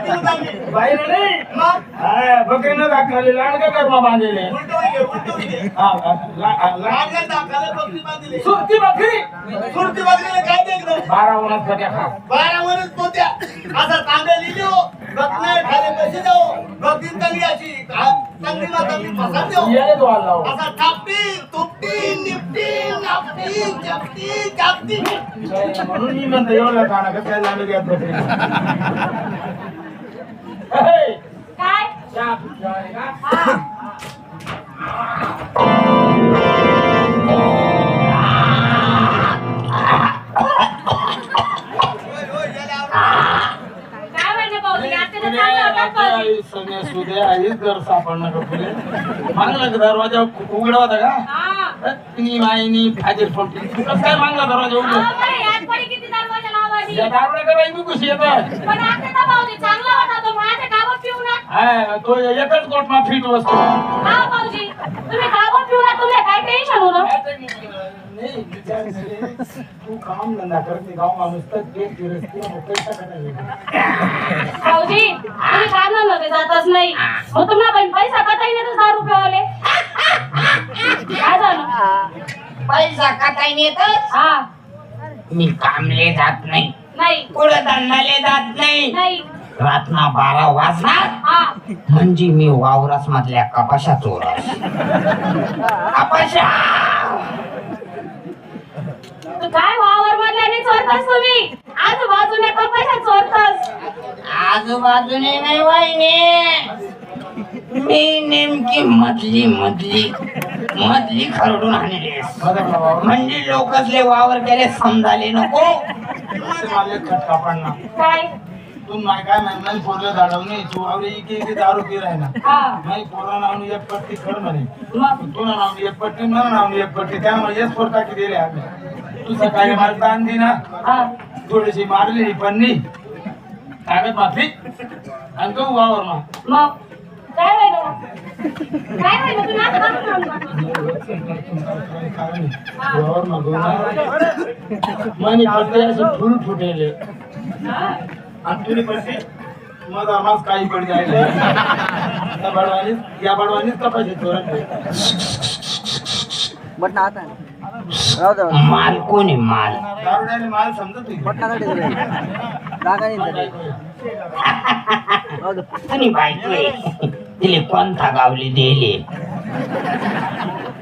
नाही बकरीनं दाखवले कर्मा बांधलेले सुरती बकरी सुरती बकरीला काय बारा उन्हात बारा पोत्या. असा तांबे खाली पैसे अशी. चांगली ना चांगली देऊ. तो असा टापटी, तुपटी, निपटी, नापटी, चपटी, चापटी. म्हणून मी म्हणतो एवढं कसं दरवाजा उघडा होता का हा नी माईनी फाजील फोडली तू कसं काय मागला दरवाजा? उघड या दारुड्या का बाई मी कशी येतात. पण आता तर भाऊजी चांगला होता तो माझ्या गावात पिऊ ना. हा, तो एकच गोठमा फिट वस्तू. हा भाऊजी तुम्ही गावात पिऊ ना तुम्ही काय टेन्शन होतं नाही, विचार करे, तू काम धंदा करते गाव माणूस तर ते फिरस्ती मग पैसा करायला भाऊजी तुम्ही कामामध्ये जातच नाही. मग तुम्हाला पण पैसा कटाई नाही तर दहा रुपये वाले. काय झालं? पैसा नेतच हा. मी कामले जात नाही. नाही. धंदाले जात नाही. नाही. रातना बारा वाजणार. हा. म्हणजे मी वावरास मधल्या कपाशा चोरस. कपाशा! तू काय वावर मधल्याने चोरतास तुम्ही? आजूबाजूने कपाशा चोरतास. आजूबाजूने नाही वाहिने. मी नेमकी मधली मधली मधली खरडून आणले बदलला बाबा. म्हणजे लोकसले वावर केले समजाले नको. काय? तू नाही काय नाही नाही पोरलं झाडवणे तू आवडे इके इके दारू पी राहिना हा. नाही पोरा नावनी एक पट्टी खड म्हणे. तुला नावनी एक पट्टी मला नावनी एक पट्टी त्यामुळे एक पोर टाकी दिले आम्ही. तू सकाळी मला ताण दे ना. हा. थोडीशी मारली पन्नी. कागद माफी आणि तो वावर मग? काय आता मनी पट्टी अशी फुल फुटेले. आणि पट्टी मग आम्हाला काही पड जायला त्या बडवानीच या बडवानीच कपाशी चोरत बटन आता राहू दे माल कोणी माल दारुड्याने माल समजत नाही बायको. तिले कोणता गावली दिले.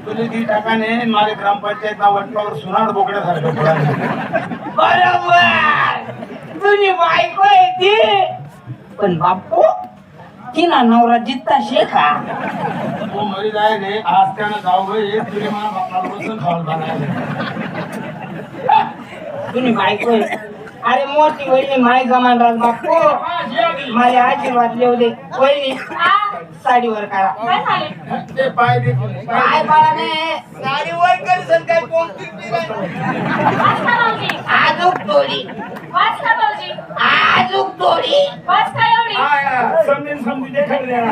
तुला ती टाकाने माले ग्रामपंचायत ना वटपावर सुनाड बोकड्यासारखं पडायचं. बरोबर. तुझी बायको आहे ती. पण बापू तिना नवरा जित्ता शेखा. तू मरी जायले आज त्यानं जाऊ गए तुला मला बापाला खाऊन तुझी बायको आहे. अरे मोठी वहिनी माय जमान राज बापू माझ्या आशीर्वाद लिहू दे. वहिनी. साडीवर करा काय झाले? ते पाय दे. काय बाळाने? गाडी वर करीसन काय भाऊजी. आजूक भाऊजी. आजूक वाचता एवढी. समजून समजून देणार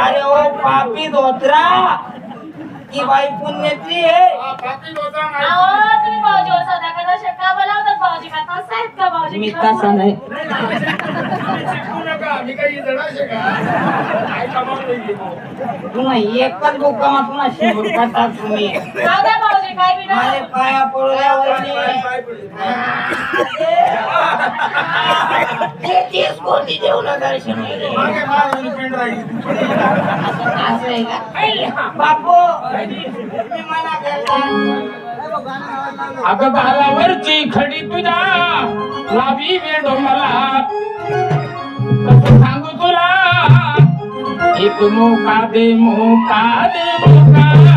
अरे ओ पापी धोत्रा. ती बाई पुण्यत्री तुम्ही भाऊजी हो बोलावतात भाऊजी का? तसं आहेत का भाऊजी? मी तसा नाही. तुला एकच बुक्का शिवून करतात तुम्ही. जाऊ द्या माझे. पाया पडू द्या वहिनी. ते तीस कोटी देऊ ना दर्शन असं आहे का? बापू तुम्ही मना करता अगं गालावरची खडी तुझ्या लावी वेड मला. कसं सांगू तुला? एक मोका दे मोका दे मोका.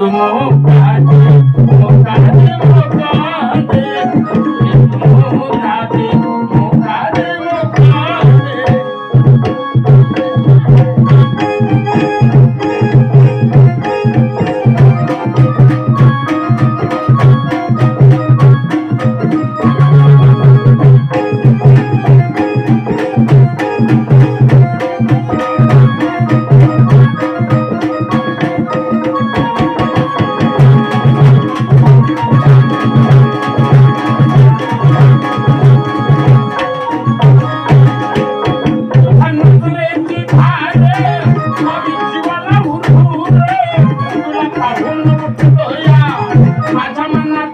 एक मोका दे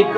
एक